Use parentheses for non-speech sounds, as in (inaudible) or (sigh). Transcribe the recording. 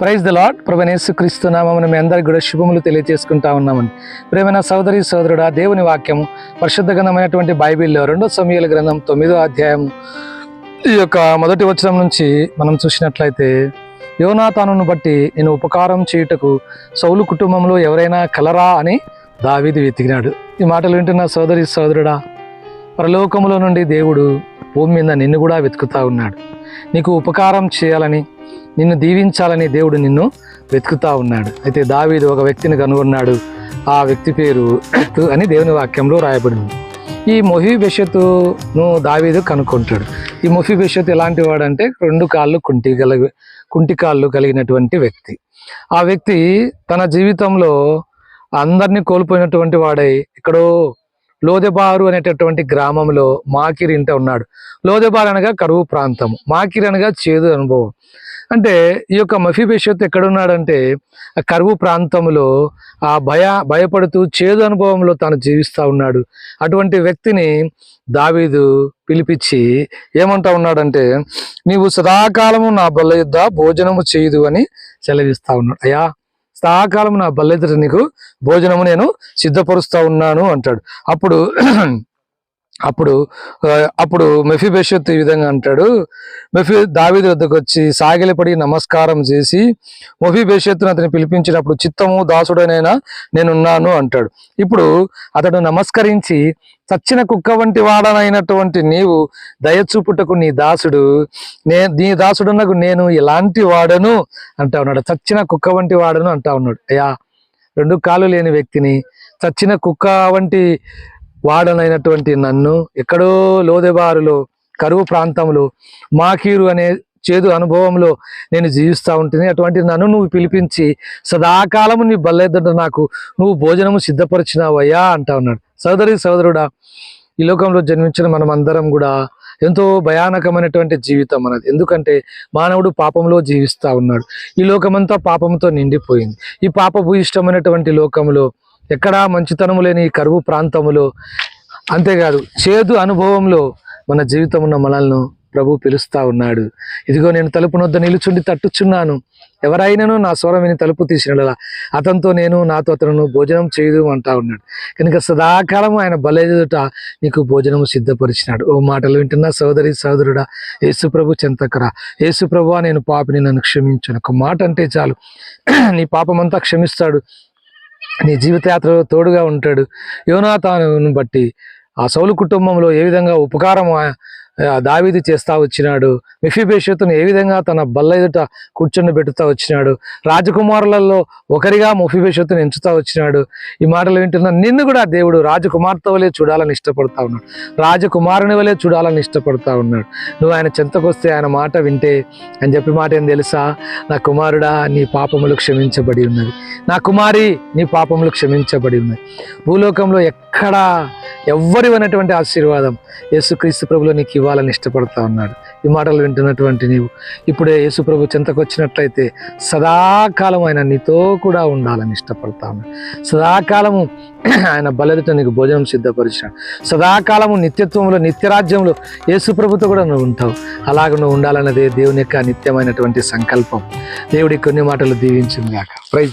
Praise the lord ప్రభనేసు క్రీస్తు మీ అందరికి కూడా శుభములు తెలియజేసుకుంటా ఉన్నామండి. ప్రేమైన సోదరి సోదరుడా దేవుని వాక్యము పరిశుద్ధ గ్రంథమైనటువంటి బైబిల్లో రెండో సమయాల గ్రంథం తొమ్మిదో అధ్యాయం ఈ యొక్క మొదటి వచనం నుంచి మనం చూసినట్లయితే యోనాతానును బట్టి నేను ఉపకారం చేయుటకు సౌలు కుటుంబంలో ఎవరైనా కలరా అని దావీది వెతికినాడు. ఈ మాటలు వింటున్న సోదరి సోదరుడా పరలోకములో నుండి దేవుడు భూమి మీద నిన్ను కూడా వెతుకుతా ఉన్నాడు. నీకు ఉపకారం చేయాలని నిన్ను దీవించాలని దేవుడు నిన్ను వెతుకుతా ఉన్నాడు. అయితే దావీదు ఒక వ్యక్తిని కనుగొన్నాడు. ఆ వ్యక్తి పేరు అని దేవుని వాక్యంలో రాయబడింది. ఈ మొహి దావీదు కనుక్కుంటాడు. ఈ మొహిబెషత్ ఎలాంటి వాడంటే రెండు కాళ్ళు కుంటి కలిగి కుంటి కాళ్ళు కలిగినటువంటి వ్యక్తి. ఆ వ్యక్తి తన జీవితంలో అందరినీ కోల్పోయినటువంటి వాడై ఎక్కడో లోదెబారు అనేటటువంటి గ్రామంలో మాకిరి ఇంట ఉన్నాడు. లోదెబారు అనగా కరువు ప్రాంతం మాకిరి అనగా చేదు అనుభవం. అంటే ఈ యొక్క మఫీబేషత్ ఎక్కడున్నాడంటే కరువు ప్రాంతంలో ఆ భయ భయపడుతూ చేదు అనుభవంలో తాను జీవిస్తూ ఉన్నాడు. అటువంటి వ్యక్తిని దావీదు పిలిపించి ఏమంటా ఉన్నాడంటే నీవు సదాకాలము నా బల్ల యుద్ధ భోజనము చేయదు అని సెలవిస్తా ఉన్నాడు. అయ్యా సదాకాలం నా బల్ల నీకు భోజనము నేను సిద్ధపరుస్తా ఉన్నాను అంటాడు. అప్పుడు అప్పుడు అప్పుడు మెఫీ ఈ విధంగా అంటాడు. మెఫీ దావీదు వద్దకు వచ్చి సాగిలపడి నమస్కారం చేసి మొఫీ అతని పిలిపించినప్పుడు చిత్తము దాసుడనైనా నేనున్నాను అంటాడు. ఇప్పుడు అతడు నమస్కరించి చచ్చిన కుక్క వంటి వాడనైనటువంటి నీవు దయచూపుటకు నీ దాసుడు నే నీ దాసుడున్నకు నేను ఎలాంటి వాడను అంటా ఉన్నాడు. చచ్చిన కుక్క వంటి వాడను అంటా ఉన్నాడు. అయ్యా రెండు కాళ్ళు లేని వ్యక్తిని చచ్చిన కుక్క వంటి వాడనైనటువంటి నన్ను ఎక్కడో లోదెబారులో కరువు ప్రాంతంలో మాకీరు అనే చేదు అనుభవంలో నేను జీవిస్తూ ఉంటుంది అటువంటి నన్ను నువ్వు పిలిపించి సదాకాలము నీ బల్లెద్దంట నాకు నువ్వు భోజనము సిద్ధపరిచినావయ్యా అంటా ఉన్నాడు. సోదరి సోదరుడా ఈ లోకంలో జన్మించిన మనం అందరం కూడా ఎంతో భయానకమైనటువంటి జీవితం మనది. ఎందుకంటే మానవుడు పాపంలో జీవిస్తూ ఉన్నాడు. ఈ లోకమంతా పాపంతో నిండిపోయింది. ఈ పాపభూయిష్టమైనటువంటి లోకంలో ఎక్కడా మంచితనము లేని కరువు ప్రాంతములో అంతేకాదు చేదు అనుభవంలో మన జీవితం ఉన్న మనల్ని ప్రభు పిలుస్తా ఉన్నాడు. ఇదిగో నేను తలుపు నొద్ద నిలుచుండి తట్టుచున్నాను. ఎవరైనాను నా స్వరం విని తలుపు తీసినలా అతనితో నేను నాతో అతను భోజనం చేయదు అంటా ఉన్నాడు. కనుక సదాకాలం ఆయన బలెదుట నీకు భోజనం సిద్ధపరిచినాడు. ఓ మాటలు వింటున్నా సోదరి సోదరుడా యేసుప్రభు చెంతకరా. యేసుప్రభు నేను పాపిని నన్ను క్షమించను. ఒక మాట అంటే చాలు. నీ పాపమంతా క్షమిస్తాడు. నీ జీవితయాత్రలో తోడుగా ఉంటాడు. యోనాతాను బట్టి ఆ సౌలు కుటుంబంలో ఏ విధంగా ఉపకారం దావీది చేస్తా వచ్చినాడు. మెఫీబేషత్తును ఏ విధంగా తన బల్ల ఎదుట కూర్చొని పెట్టుతా వచ్చినాడు. రాజకుమారులలో ఒకరిగా మెఫీబేషత్తును ఎంచుతా వచ్చినాడు. ఈ మాటలు వింటున్న నిన్ను కూడా దేవుడు రాజకుమార్తె వలె చూడాలని ఇష్టపడతా ఉన్నాడు. రాజకుమారుని వలె చూడాలని ఇష్టపడతా ఉన్నాడు. నువ్వు ఆయన చెంతకొస్తే ఆయన మాట వింటే అని చెప్పి మాట ఏం తెలుసా? నా కుమారుడా నీ పాపములు క్షమించబడి ఉన్నది నా కుమారి నీ పాపములు క్షమించబడి ఉన్నది భూలోకంలో ఎక్కడా ఎవ్వరివన్నటువంటి ఆశీర్వాదం? యేసుక్రీస్తు ప్రభులో నీకు ఇవ్వాలని ఇష్టపడతా ఉన్నాడు. ఈ మాటలు వింటున్నటువంటి నీవు. ఇప్పుడే యేసుప్రభు చింతకొచ్చినట్లయితే సదాకాలం ఆయన నీతో కూడా ఉండాలని ఇష్టపడతా ఉన్నాడు. సదాకాలము (clears throat) ఆయన బలెదుట నీకు భోజనం సిద్ధపరిచాడు. సదాకాలము నిత్యత్వంలో నిత్యరాజ్యంలో యేసుప్రభుతో కూడా నువ్వు ఉంటావు. అలాగ నువ్వు ఉండాలన్నదే దేవుని యొక్క నిత్యమైనటువంటి సంకల్పం. దేవుడి కొన్ని మాటలు దీవించింది కాక ప్రైజ్